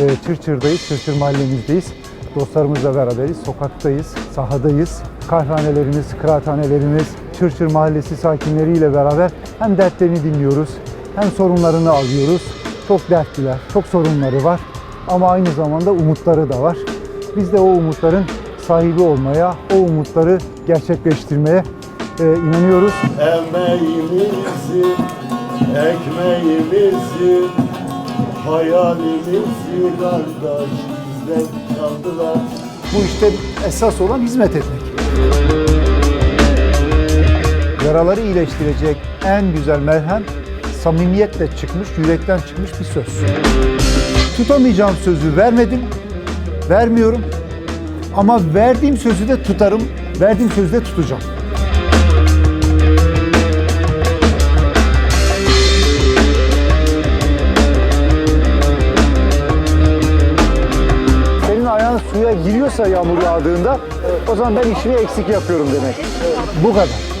e, Çırçır'dayız, Çırçır mahallemizdeyiz. Dostlarımızla beraberiz, sokaktayız, sahadayız. Kahvehanelerimiz, kıraathanelerimiz, Çırçır mahallesi sakinleriyle beraber hem dertlerini dinliyoruz, hem sorunlarını alıyoruz. Çok dertliler, çok sorunları var ama aynı zamanda umutları da var. Biz de o umutların sahibi olmaya, o umutları gerçekleştirmeye e, inanıyoruz. Emeğimizi, ekmeğimizi, hayalimizi kardeş bizden çaldılar. Bu işte esas olan hizmet etmek. Yaraları iyileştirecek en güzel merhem samimiyetle çıkmış, yürekten çıkmış bir söz. Tutamayacağım sözü vermedim, vermiyorum. Ama verdiğim sözü de tutarım, verdiğim sözü de tutacağım. Suya giriyorsa yağmur yağdığında o zaman ben işimi eksik yapıyorum demek. Bu kadar.